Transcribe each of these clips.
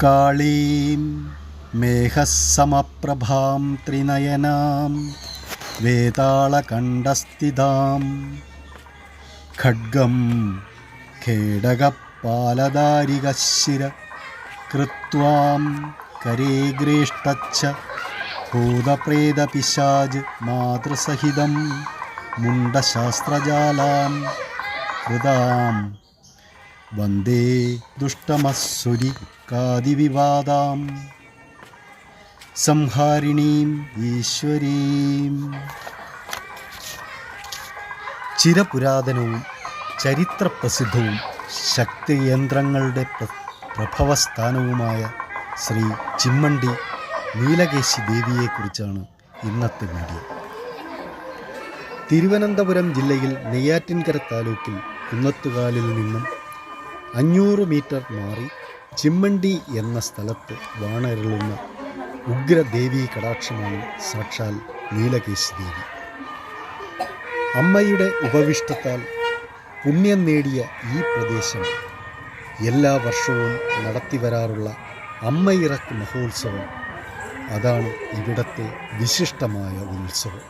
കാളീം മേഘസമപ്രഭാം ത്രിനയനാം വേതാളകണ്ഠസ്ഥിതാം ഖഡ്ഗം ഖേടകപാലധാരികശിര കൃത്വാം കരേഗ്രേഷ്ടച്ച ഭൂതപ്രേതപിശാജ് മാതൃസഹിതം മുണ്ടശാസ്ത്രജാലാം ഹൃദാം വന്ദേ ദുഷ്ടമസ്സുരിക്കാതിവിവാദാം സംഹാരിണീം ഈശ്വരീം. ചിരപുരാതനവും ചരിത്രപ്രസിദ്ധവും ശക്തിയന്ത്രങ്ങളുടെ പ്രഭവസ്ഥാനവുമായ ശ്രീ ചിമ്മണ്ടി നീലകേശി ദേവിയെക്കുറിച്ചാണ് ഇന്നത്തെ വീഡിയോ. തിരുവനന്തപുരം ജില്ലയിൽ നെയ്യാറ്റിൻകര താലൂക്കിൽ കുന്നത്തുകാലിൽ നിന്നും അഞ്ഞൂറ് മീറ്റർ മാറി ചിമ്മണ്ടി എന്ന സ്ഥലത്ത് വാണരുളുന്ന ഉഗ്രദേവി കടാക്ഷമാണ് സാക്ഷാൽ നീലകേശി ദേവി. അമ്മയുടെ ഉപവിഷ്ടത്താൽ പുണ്യം നേടിയ ഈ പ്രദേശം എല്ലാ വർഷവും നടത്തിവരാറുള്ള അമ്മയിറക്ക് മഹോത്സവം. അതാണ് ഇവിടത്തെ വിശിഷ്ടമായ ഉത്സവം.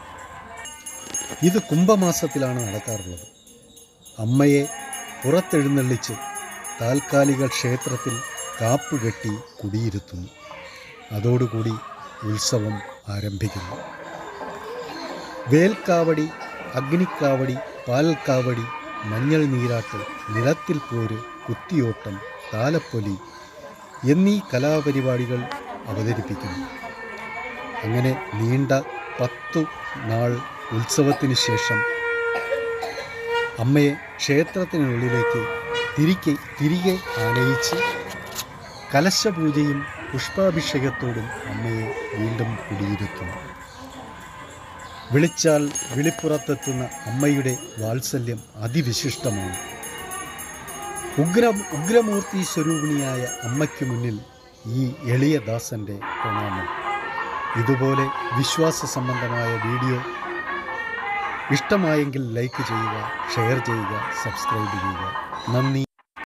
ഇത് കുംഭമാസത്തിലാണ് നടക്കാറുള്ളത്. അമ്മയെ പുറത്തെഴുന്നള്ളിച്ച് താൽക്കാലിക ക്ഷേത്രത്തിൽ കാപ്പുകെട്ടി കുടിയിരുത്തുന്നു. അതോടുകൂടി ഉത്സവം ആരംഭിക്കുന്നു. വേൽക്കാവടി അഗ്നിക്കാവടി പാൽക്കാവടി മഞ്ഞൾ നീരാട്ട് നിലത്തിൽ പോര് കുത്തിയോട്ടം താലപ്പൊലി എന്നീ കലാപരിപാടികൾ അവതരിപ്പിക്കുന്നു. അങ്ങനെ നീണ്ട പത്തു നാൾ ഉത്സവത്തിന് ശേഷം അമ്മയെ ക്ഷേത്രത്തിനുള്ളിലേക്ക് തിരികെ തിരികെ ആനയിച്ച് കലശപൂജയും പുഷ്പാഭിഷേകത്തോടും അമ്മയെ വീണ്ടും കുടിയിരുത്തുന്നു. വിളിച്ചാൽ വിളിപ്പുറത്തെത്തുന്ന അമ്മയുടെ വാത്സല്യം അതിവിശിഷ്ടമാണ്. ഉഗ്ര ഉഗ്രമൂർത്തി സ്വരൂപിണിയായ അമ്മയ്ക്ക് മുന്നിൽ ഈ എളിയ ദാസന്റെ പ്രണാമം. ഇതുപോലെ വിശ്വാസ സംബന്ധമായ വീഡിയോ ഇഷ്ടമായെങ്കിൽ ലൈക്ക് ചെയ്യുക ഷെയർ ചെയ്യുക സബ്സ്ക്രൈബ് ചെയ്യുക. നന്ദി.